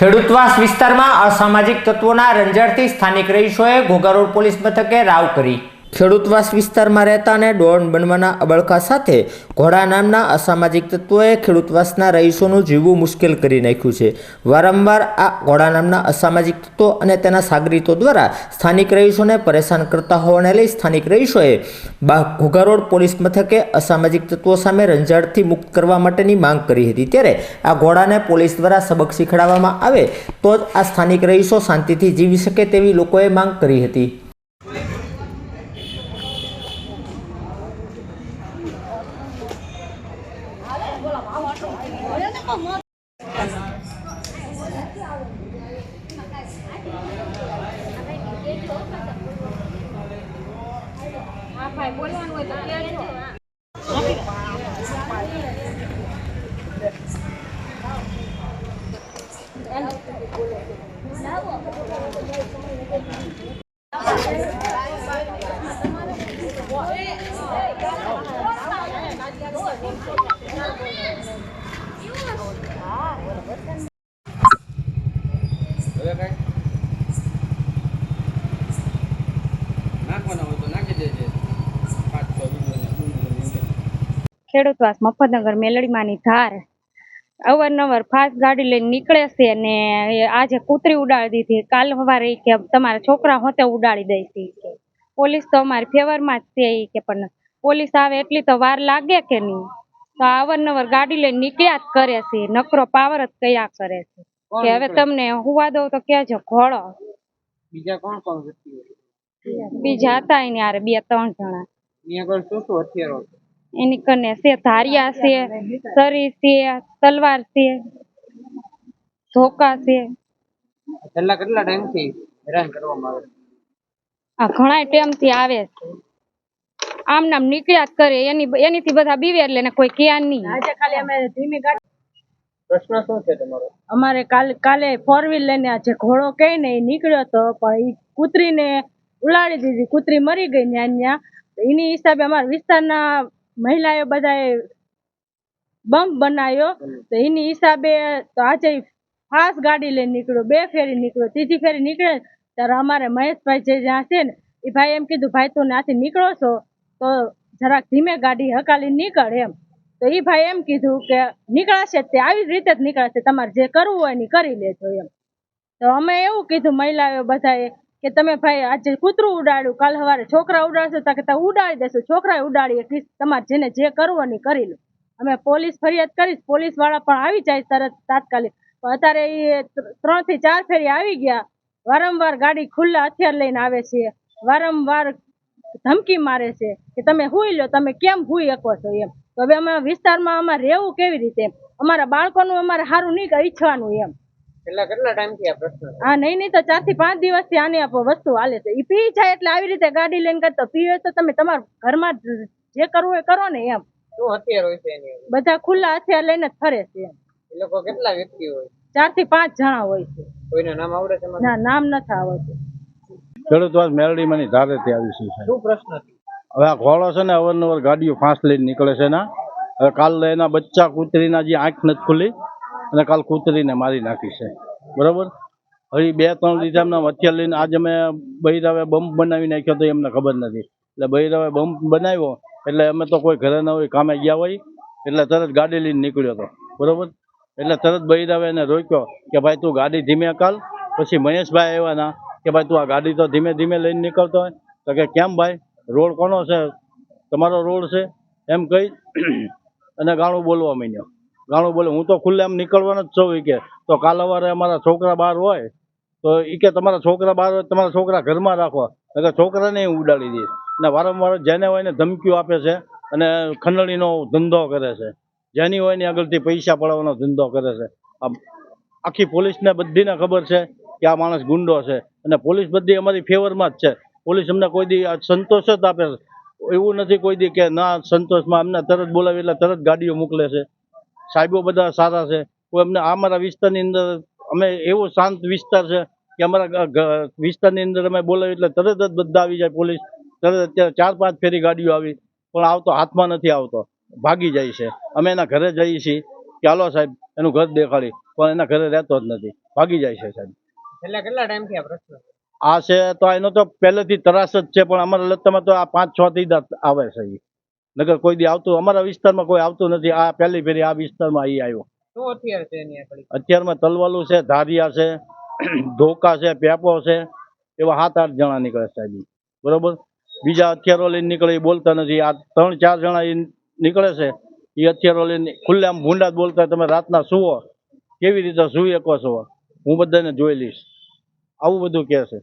ખેડૂતવાસ વિસ્તારમાં અસામાજિક તત્વોના રંજરથી સ્થાનિક રહીશોએ ઘોઘારોડ પોલીસ મથકે રાવ કરી. ખેડૂતવાસ વિસ્તારમાં રહેતા અને ડોન બનવાના અબળખા સાથે ઘોડા નામના અસામાજિક તત્વોએ ખેડૂતવાસના રહીશોનું જીવવું મુશ્કેલ કરી નાખ્યું છે. વારંવાર આ ઘોડા નામના અસામાજિક તત્વો અને તેના સાગરીતો દ્વારા સ્થાનિક રહીશોને પરેશાન કરતા હોવાને લઈ સ્થાનિક રહીશોએ બા ઘોઘારોડ પોલીસ મથકે અસામાજિક તત્વો સામે રંજાડથી મુક્ત કરવા માટેની માંગ કરી હતી. ત્યારે આ ઘોડાને પોલીસ દ્વારા સબક શીખડાવવામાં આવે તો જ આ સ્થાનિક રહીશો શાંતિથી જીવી શકે તેવી લોકોએ માંગ કરી હતી. હા ભાઈ બોલવાનું હોય તો કહેજો હવે કાંઈ નાખવાના હોય તો નાખી દેજે પાંચ છ વીડિયોને ડુંગળી ખેડૂતવાસ મફતનગર મેલડીમાંની ધાર અવારનવાર ફાસ્ટ ગાડી લઈને નીકળે છે ને આજે કૂતરી ઉડાડી દીધી. કાલ સવારે કે તમારા છોકરા હોતે ઉડાડી દઈશ કે. પોલીસ તો અમારી ફેવરમાં જ છે કે પણ પોલીસ આવે એટલી તો વાર લાગે કે નહીં? તો અવારનવાર ગાડી લઈને નીકળ્યા જ કરે છે નકરો પાવર જ કયા કરે છે? કે હવે તમને હુવા દઉં તો કહેજો ઘોડો. બીજા કોણ કોણ વ્યક્તિઓ બીજા હતા એની હારે બે ત્રણ જણા. અહીંયા આગળ શું શું હથિયારો એની કને છે ધારિયા છે સરી છે તલવાર છે ધોકા છે. છેલ્લા કેટલા ટાઈમથી હેરાન કરવામાં આવે આ ઘણા ટાઈમથી આવે છે. આમ નામ નીકળ્યા જ કરે એની એનીથી બધા બીવે એટલે ને કોઈ ક્યાં નહીં. પ્રશ્ન શું છે તમારો? અમારે કાલે કાલે ફોર વ્હીલ લઈને આ જે ઘોડો કહે ને એ નીકળ્યો હતો પણ એ કૂતરીને ઉલાડી દીધી. કૂતરી મરી ગઈ ન્યા ન્યા એની હિસાબે અમારા વિસ્તારના મહિલાએ બધાએ બમ્પ બનાવ્યો. તો એની હિસાબે તો આજે ફાસ્ટ ગાડી લઈને નીકળ્યો બે ફેરી નીકળ્યો ત્રીજી ફેરી નીકળે ત્યારે અમારે મહેશભાઈ જે જ્યાં છે ને એ ભાઈ એમ કીધું ભાઈ તું ત્યાંથી નીકળો છો તો જરાક ધીમે ગાડી હકાલી નીકળ એમ. તો એ ભાઈ એમ કીધું કે નીકળાશે તે આવી રીતે જ નીકળાશે તમારે જે કરવું હોય ને કરી લેજો એમ. તો અમે એવું કીધું મહિલાઓ બધાએ કે તમે ભાઈ આજે કૂતરું ઉડાડ્યું, કાલ સવારે છોકરા ઉડાડશો તો કે ઉડાડી દેશો. છોકરા ઉડાડીએ કે તમારે જેને જે કરવું હોય કરી લો. અમે પોલીસ ફરિયાદ કરીશ પોલીસવાળા પણ આવી જાય તરત તાત્કાલિક. અત્યારે એ ત્રણથી ચાર ફેરી આવી ગયા. વારંવાર ગાડી ખુલ્લા હથિયાર લઈને આવે છે. વારંવાર ધમકી મારે છે કે તમે હુઈ લો, તમે કેમ હુઈ શકો છો એમ. તો હવે અમે વિસ્તારમાં અમારે રહેવું કેવી રીતે અમારા બાળકોનું અમારે સારું નહીં ઈચ્છવાનું એમ. છેલ્લા કેટલા ટાઈમથી આ પ્રશ્ન છે? નહીં નહીં તો ચારથી પાંચ દિવસથી આની આ વસ્તુ હાલે છે. ઈ પી જાય એટલે આવી રીતે ગાડી લઈને કરતો પીવે તો તમે તમારા ઘરમાં જે કરવું હોય કરો ને એમ. શું હથિયાર હોય છે એની બધા ખુલ્લા હથિયાર લઈને જ ફરે છે એમ. એ લોકો કેટલા વ્યક્તિઓ હોય? ચારથી પાંચ જણા હોય છે. કોઈના નામ આવડે છે ના નામ નથી આવડતું. આવી છે શું પ્રશ્ન હવે આ ઘોડો છે ને અવારનવાર ગાડીઓ ફાંસ લઈને નીકળે છે ના હવે કાલ એના બચ્ચા કૂતરીના જે આંખ નથી ખુલી અને કાલ કૂતરીને મારી નાખી છે. બરાબર? હવે બે, ત્રણ લીધા એમના હથિયાર લઈને આજે અમે બૈરાવે બમ્પ બનાવી નાખ્યો તો એમને ખબર નથી. એટલે બૈરાવે બમ્પ બનાવ્યો, એટલે અમે તો કોઈ ઘરે ન હોય, કામે ગયા હોય, એટલે તરત ગાડી લઈને નીકળ્યો હતો બરોબર? એટલે તરત બૈરાવે એને રોક્યો કે ભાઈ તું ગાડી ધીમે કાલ, પછી મહેશભાઈ આવ્યાના કે ભાઈ તું આ ગાડી તો ધીમે ધીમે લઈને નીકળતો હોય. તો કે કેમ ભાઈ? રોડ કોનો છે? તમારો રોડ છે? એમ કહી અને ગાણું બોલવા માંડ્યો. ગાણું બોલે, હું તો ખુલ્લે એમ નીકળવાનો જ છું કે, તો કાલ સવારે અમારા છોકરા બહાર હોય, તો એ કે તમારા છોકરા બહાર હોય, તમારા છોકરા ઘરમાં રાખો એટલે છોકરાને ઉડાડી દે. અને વારંવાર જેને હોય ને ધમકીઓ આપે છે, અને ખંડણીનો ધંધો કરે છે. જેની હોય ને આગળથી પૈસા પડાવવાનો ધંધો કરે છે. આમ, આખી પોલીસને બધીને ખબર છે કે આ માણસ ગુંડો છે. અને પોલીસ બધી અમારી ફેવરમાં જ છે. પોલીસ અમને કોઈ દી સંતોષ જ આપે એવું નથી કોઈ દી કે ના સંતોષમાં અમને તરત બોલાવી એટલે તરત ગાડીઓ મોકલે છે. સાહેબો બધા સારા છે. કોઈ અમને અમારા વિસ્તારની અંદર અમે એવો શાંત વિસ્તાર છે કે અમારા વિસ્તારની અંદર અમે બોલાવી એટલે તરત જ બધા આવી જાય પોલીસ. તરત અત્યારે ચાર પાંચ ફેરી ગાડીઓ આવી પણ આવતો હાથમાં નથી આવતો. ભાગી જાય છે. અમે એના ઘરે જઈએ છીએ કે હાલો સાહેબ એનું ઘર દેખાડી. પણ એના ઘરે રહેતો જ નથી. ભાગી જાય છે સાહેબ. છેલ્લા કેટલા ટાઈમથી આ પ્રશ્ન આ છે તો એનો તો પહેલેથી તરાસ જ છે પણ અમારા લત્તામાં તો આ પાંચ છ થી આવે છે ઈ. નકર કોઈ દી આવતું અમારા વિસ્તારમાં કોઈ આવતું નથી. આ પહેલી ફેરી આ વિસ્તારમાં અહીં આવ્યો. અત્યારમાં તલવાલું છે ધારિયા છે ધોકા છે પેપો છે એવા સાત આઠ જણા નીકળે સાહેબ બરોબર? બીજા હથિયારો લઈને નીકળે એ બોલતા નથી. આ ત્રણ ચાર જણા એ નીકળે છે એ હથિયારો લઈને ખુલ્લામ ભૂંડા બોલતા તમે રાતના સુવો. કેવી રીતે સુઈ શકો છો? હું બધાને જોઈ લઈશ. આવું બધું કહે છે.